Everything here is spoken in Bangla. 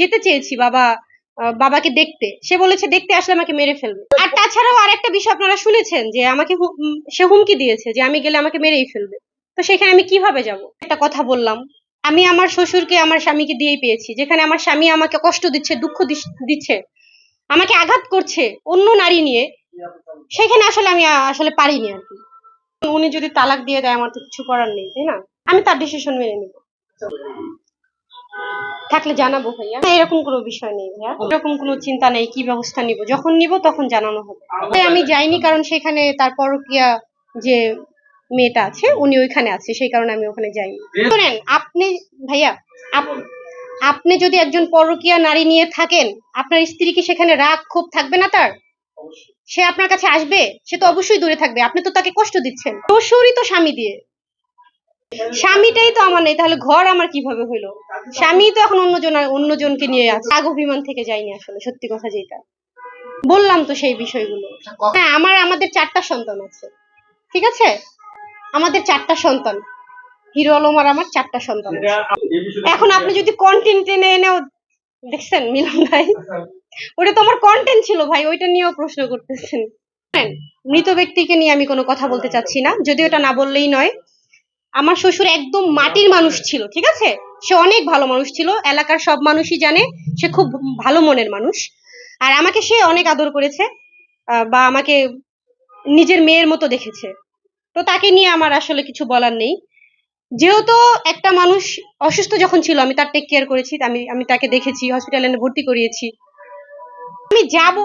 যেতে চেয়েছি বাবা বাবাকে দেখতে। সে বলেছে, দেখতে আসলে আমাকে মেরে ফেলবে। আর তাছাড়াও আরেকটা বিষয় আপনারা শুনেছেন যে আমাকে সে হুমকি দিয়েছে যে আমি গেলে আমাকে মেরেই ফেলবে। তো সেখানে আমি কীভাবে যাব? একটা কথা বললাম, আমি আমার শ্বশুরকে, আমার স্বামীকে দিয়েই পেয়েছি। যেখানে আমার স্বামী আমাকে কষ্ট দিচ্ছে, দুঃখ দিচ্ছে, আমাকে আঘাত করছে অন্য নারী নিয়ে, সেখানে আসলে আমি আসলে পারিনি আর কি। উনি যদি তালাক দিয়ে দেয়, আমার তো কিছু করার নেই, তাই না? আমি তার ডিসিশন মেনে নিব। থাকলে জানাব ভাইয়া। এরকম কোনো বিষয় নেই ভাইয়া। এরকম কোনো চিন্তা নেই, কি ব্যবস্থা নিব, যখন নিব তখন জানানো হবে। তাই আমি যাইনি কারণ সেখানে তার পরকিয়া যে মেয়েটা আছে, উনি ওইখানে আছে, সেই কারণে আমি ওখানে যাইনি। শোনেন, আপনি ভাইয়া, আপ- আপনি যদি একজন পরকিয়া নারী নিয়ে থাকেন, আপনার স্ত্রী কি সেখানে রাগ, ক্ষোভ থাকবে না তার? সে আপনার কাছে আসবে, সে তো অবশ্যই দূরে থাকবে। আপনি তো তাকে কষ্ট দিচ্ছেন। শ্বশুরই তো স্বামী দিয়ে। স্বামীটাই তো আমার নেই, তাহলে ঘর আমার কীভাবে হইল? স্বামী তো এখন অন্যজন অন্যজনকে নিয়ে আছে। রাগ অভিমান থেকে যায়নি আসলে, সত্যি কথা যেটা। বললাম তো সেই বিষয়গুলো। হ্যাঁ আমার, আমাদের চারটা সন্তান আছে। ঠিক আছে? আমাদের চারটা সন্তান। হিরো আলম আর আমার চারটা সন্তান এখন আপনি যদি কন্টেন্ট টেনে এনেও দেখছেন, মিলন ভাই? ওটা তো আমার কন্টেন্ট ছিল ভাই, ওইটা নিয়েও প্রশ্ন করতেছেন। মৃত ব্যক্তিকে নিয়ে আমি কোনো কথা বলতে চাচ্ছি না। যদি ওটা না বললেই নয়। আমার শ্বশুর একদম মাটির মানুষ ছিল, ঠিক আছে? সে অনেক ভালো মানুষ ছিল, এলাকার সব মানুষই জানে, সে খুব ভালো মনের মানুষ। আর আমাকে সে অনেক আদর করেছে বা আমাকে নিজের মেয়ের মতো দেখেছে। তো তাকে নিয়ে আমার আসলে কিছু বলার নেই। যেহেতু একটা মানুষ অসুস্থ যখন ছিল, আমি তার টেক কেয়ার করেছি, আমি আমি তাকে দেখেছি হসপিটালে ভর্তি করিয়েছি। আমি যাব